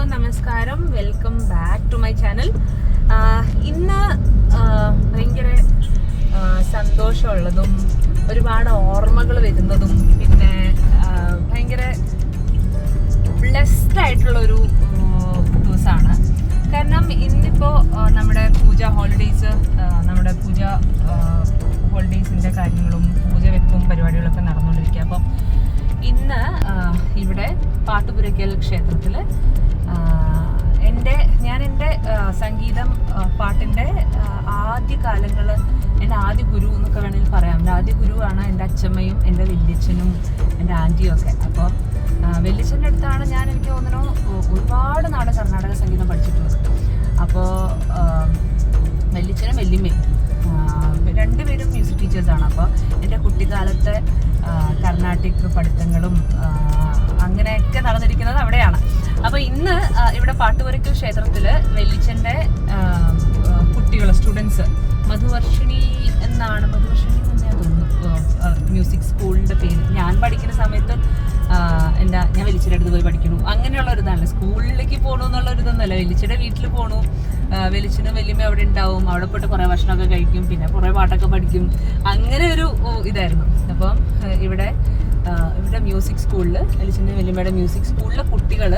എല്ലാവർക്കും നമസ്കാരം. Welcome back to my channel ഇന്ന് ഭയങ്കര സന്തോഷമുള്ളതും ഒരുപാട് ഓർമ്മകൾ വരുന്നതും പിന്നെ ഭയങ്കര ബ്ലെസ്ഡ് ആയിട്ടുള്ള ഒരു ദിവസമാണ് കാരണം ഇന്നിപ്പോൾ നമ്മുടെ പൂജ ഹോളിഡേയ്സ് നമ്മുടെ പൂജ ഹോളിഡേയ്സിന്റെ കാര്യങ്ങളും പൂജ വെപ്പും പരിപാടികളൊക്കെ നടന്നുകൊണ്ടിരിക്കുക അപ്പം ഇന്ന് ഇവിടെ പാട്ടുപുരയ്ക്കൽ ക്ഷേത്രത്തിൽ ഞാൻ എന്റെ സംഗീതം പാട്ടിന്റെ ആദ്യ കാലങ്ങൾ എന്റെ ആദ്യ ഗുരു എന്നൊക്കെ വേണമെങ്കിൽ പറയാം. എന്റെ ആദ്യ ഗുരുവാണ് എന്റെ അച്ഛമ്മയും എന്റെ വല്യച്ഛനും എന്റെ ആന്റിയും ഒക്കെ. അപ്പോൾ വല്യച്ഛന്റെ അടുത്താണ് ഞാൻ എനിക്ക് തോന്നുന്നു ഒരുപാട് നാട് കർണാടക സംഗീതം പഠിച്ചിട്ടുള്ളത്. അപ്പോൾ വല്യച്ഛനും വല്യമ്മയും രണ്ടുപേരും മ്യൂസിക് ടീച്ചേഴ്സാണ്. അപ്പോൾ എന്റെ കുട്ടിക്കാലത്തെ കർണാട്ടിക് പഠിത്തങ്ങളും അങ്ങനെയൊക്കെ നടന്നിരിക്കുന്നത് അവിടെയാണ്. അപ്പോൾ ഇന്ന് ഇവിടെ പാട്ടുപുരയ്ക്കൽ ക്ഷേത്രത്തിൽ വെല്ലിച്ചന്റെ കുട്ടികൾ സ്റ്റുഡൻസ് മധുവർഷിണി എന്നാണ്. മധുവർഷിണി തന്നെയാണ് തോന്നുന്നു. മ്യൂസിക് സ്കൂളിന്റെ പേര്. ഞാൻ പഠിക്കുന്ന സമയത്ത് എന്താ ഞാൻ വെലിച്ചിയുടെ അടുത്ത് പോയി പഠിക്കണു അങ്ങനെയുള്ള ഒരു ഇതാണ് സ്കൂളിലേക്ക് പോകണു എന്നുള്ള ഒരു ഇതൊന്നുമല്ല. വെലിച്ചിയുടെ വീട്ടിൽ പോകണു വെലിച്ചിനും വലിയമ്മ അവിടെ ഉണ്ടാവും. അവിടെ പോയിട്ട് കുറേ ഭക്ഷണമൊക്കെ കഴിക്കും. പിന്നെ കുറേ പാട്ടൊക്കെ പഠിക്കും. അങ്ങനെ ഒരു ഇതായിരുന്നു. അപ്പം ഇവിടെ ഇവിടെ മ്യൂസിക് സ്കൂളിൽ വെലിച്ചിന്റെ വലിയമ്മയുടെ മ്യൂസിക് സ്കൂളിലെ കുട്ടികൾ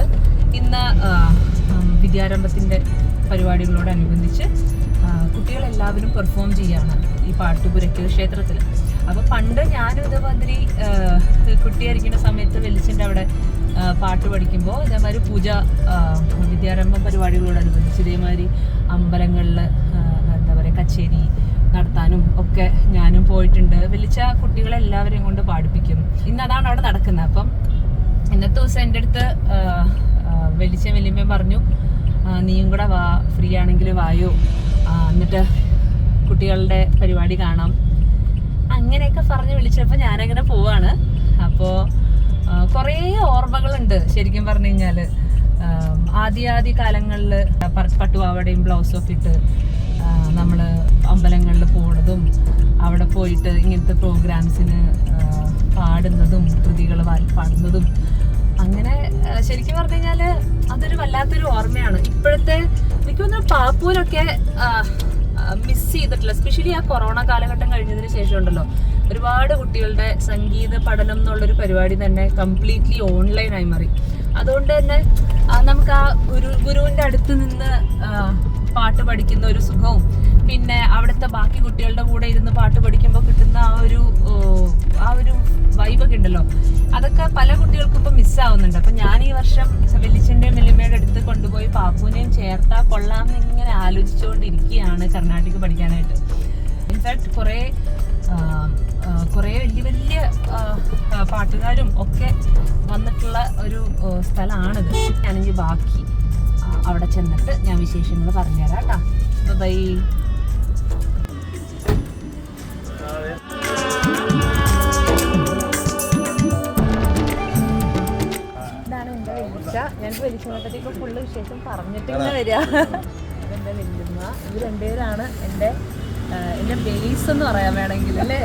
വിദ്യാരംഭത്തിന്റെ പരിപാടികളോടനുബന്ധിച്ച് കുട്ടികളെല്ലാവരും പെർഫോം ചെയ്യാണ് ഈ പാട്ടുപുരയ്ക്കൽ ക്ഷേത്രത്തിൽ അപ്പോൾ പണ്ട് ഞാനും ഇതേമാതിരി കുട്ടിയായിരിക്കുന്ന സമയത്ത് വെളിച്ചിന്റെ അവിടെ പാട്ട് പഠിക്കുമ്പോൾ ഇതേമാതിരി പൂജ വിദ്യാരംഭ പരിപാടികളോടനുബന്ധിച്ച് ഇതേമാതിരി അമ്പലങ്ങളിൽ എന്താ പറയുക കച്ചേരി നടത്താനും ഒക്കെ ഞാനും പോയിട്ടുണ്ട്. വിളിച്ച കുട്ടികളെ എല്ലാവരെയും കൊണ്ട് പാടിപ്പിക്കും. ഇന്ന് അതാണ് അവിടെ നടക്കുന്നത്. അപ്പം ഇന്നത്തെ ദിവസം എന്റെ അടുത്ത് വെളിച്ചം വലിയമ്മ പറഞ്ഞു നീയും കൂടെ വാ ഫ്രീ ആണെങ്കിൽ വായോ. എന്നിട്ട് കുട്ടികളുടെ പരിപാടി കാണാം. അങ്ങനെയൊക്കെ പറഞ്ഞ് വിളിച്ചപ്പോൾ ഞാനങ്ങനെ പോവാണ്. അപ്പോൾ കുറേ ഓർമ്മകളുണ്ട് ശരിക്കും പറഞ്ഞു കഴിഞ്ഞാൽ ആദ്യ ആദ്യ കാലങ്ങളിൽ പട്ടുപാവടയും ബ്ലൗസും ഒക്കെ ഇട്ട് നമ്മൾ അമ്പലങ്ങളിൽ പോണതും അവിടെ പോയിട്ട് ഇങ്ങനത്തെ പ്രോഗ്രാംസിന് പാടുന്നതും കൃതികൾ പാടുന്നതും അങ്ങനെ ശരിക്കും പറഞ്ഞു കഴിഞ്ഞാൽ അതൊരു വല്ലാത്തൊരു ഓർമ്മയാണ്. ഇപ്പോഴത്തെ എനിക്ക് തോന്നുന്നു പാപ്പൂരൊക്കെ മിസ് ചെയ്തിട്ടില്ല. എസ്പെഷ്യലി ആ കൊറോണ കാലഘട്ടം കഴിഞ്ഞതിന് ശേഷം ഉണ്ടല്ലോ ഒരുപാട് കുട്ടികളുടെ സംഗീത പഠനം എന്നുള്ളൊരു പരിപാടി തന്നെ കംപ്ലീറ്റ്ലി ഓൺലൈനായി മാറി. അതുകൊണ്ട് തന്നെ നമുക്ക് ആ ഗുരു ഗുരുവിന്റെ അടുത്ത് നിന്ന് പാട്ട് പഠിക്കുന്ന ഒരു സുഖവും പിന്നെ അവിടുത്തെ ബാക്കി കുട്ടികളുടെ കൂടെ ഇരുന്ന് പാട്ട് പഠിക്കുമ്പോൾ കിട്ടുന്ന ആ ഒരു ആ ഒരു വൈബൊക്കെ ഉണ്ടല്ലോ. അതൊക്കെ പല കുട്ടികൾക്കും ഇപ്പം മിസ്സാവുന്നുണ്ട് അപ്പം ഞാൻ ഈ വർഷം വെല്ലിച്ചന്റെയും വെല്ലിമ്മയുടെ അടുത്ത് കൊണ്ടുപോയി പാപ്പുവിനെയും ചേർത്താൽ കൊള്ളാമെന്ന് ഇങ്ങനെ ആലോചിച്ചുകൊണ്ടിരിക്കുകയാണ് കർണാടക പഠിക്കാനായിട്ട്. ഇൻഫാക്ട് കുറേ കുറേ വലിയ വലിയ പാട്ടുകാരും ഒക്കെ വന്നിട്ടുള്ള ഒരു സ്ഥലമാണിത്. ഞാനെങ്കിൽ ബാക്കി അവിടെ ചെന്നിട്ട് ഞാൻ വിശേഷങ്ങൾ പറഞ്ഞുതരാം കേട്ടോ. ബൈ ഞാൻ വെല്ലിച്ചനെ പറ്റി ഫുള്ള് വിശേഷം പറഞ്ഞിട്ട് ഇങ്ങനെ വരിക. അതെന്റെ വെല്ലുമ്മ ഇത് രണ്ടുപേരാണ് എന്റെ എന്റെ ബേസ് എന്ന് പറയാൻ വേണമെങ്കിൽ അല്ലേ?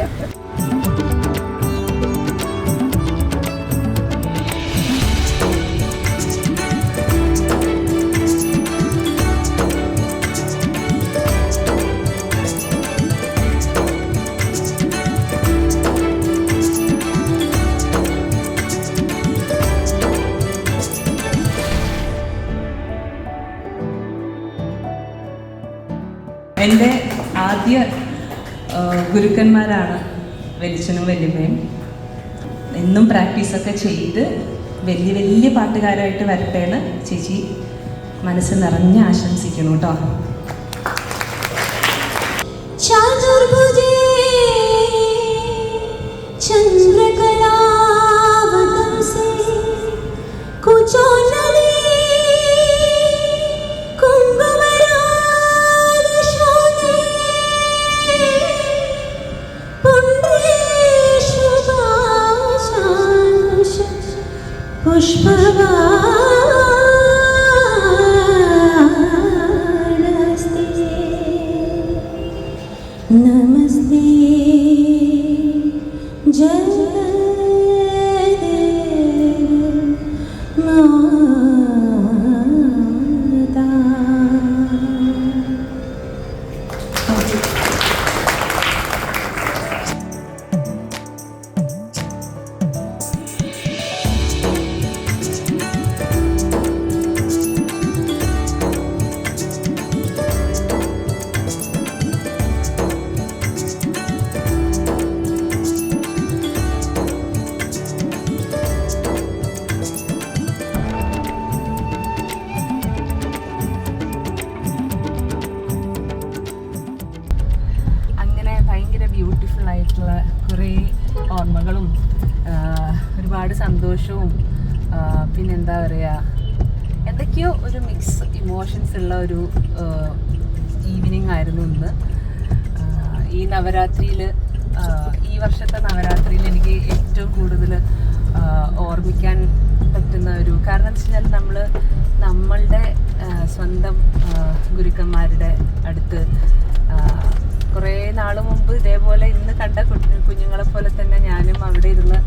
എന്റെ ആദ്യ ഗുരുക്കന്മാരാണ് വലിച്ചനും വല്യമ്മയും. എന്നും പ്രാക്ടീസൊക്കെ ചെയ്ത് വലിയ വലിയ പാട്ടുകാരായിട്ട് വരട്ടേന്ന് ചേച്ചി മനസ്സ് നിറഞ്ഞ് ആശംസിക്കുന്നു കേട്ടോ. Hoş bana സ്പെഷ്യലായിട്ടുള്ള കുറേ ഓർമ്മകളും ഒരുപാട് സന്തോഷവും പിന്നെന്താ പറയുക എന്തൊക്കെയോ ഒരു മിക്സ് ഇമോഷൻസ് ഉള്ള ഒരു ഈവനിങ് ആയിരുന്നു ഇന്ന്. ഈ നവരാത്രിയിൽ ഈ വർഷത്തെ നവരാത്രിയിൽ എനിക്ക് ഏറ്റവും കൂടുതൽ ഓർമ്മിക്കാൻ പറ്റുന്ന ഒരു കാരണം എന്ന് വെച്ചാൽ നമ്മൾ നമ്മളുടെ സ്വന്തം ഗുരുക്കന്മാരുടെ അടുത്ത് കുറേ നാൾ മുമ്പ് ഇതേപോലെ ഇന്ന് കണ്ട കുഞ്ഞു കുഞ്ഞുങ്ങളെ പോലെ തന്നെ ഞാനും അവിടെ ഇരുന്ന്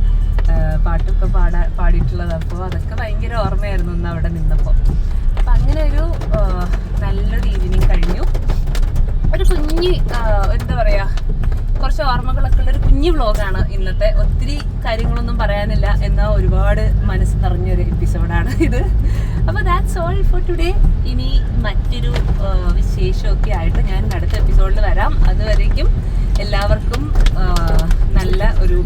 പാട്ടൊക്കെ പാടാ പാടിയിട്ടുള്ളത്. അപ്പോൾ അതൊക്കെ ഭയങ്കര ഓർമ്മയായിരുന്നു ഇന്ന് അവിടെ നിന്നപ്പോൾ അപ്പം അങ്ങനെ ഒരു നല്ലൊരു ഈവനിങ് കഴിഞ്ഞു. ഒരു കുഞ്ഞി എന്താ പറയാ കുറച്ച് ഓർമ്മകളൊക്കെ ഉള്ള ഒരു കുഞ്ഞു വ്ലോഗാണ് ഇന്നത്തെ. ഒത്തിരി കാര്യങ്ങളൊന്നും പറയാനില്ല എന്നാൽ ഒരുപാട് മനസ്സ് നിറഞ്ഞൊരു എപ്പിസോഡാണ് ഇത്. അപ്പോൾ ദാറ്റ്സ് ഓൾ ഫോർ ടുഡേ ഇനി മറ്റൊരു വിശേഷമൊക്കെ ആയിട്ട് ഞാൻ അടുത്ത എപ്പിസോഡിൽ വരാം. അതുവരേക്കും എല്ലാവർക്കും നല്ല ഒരു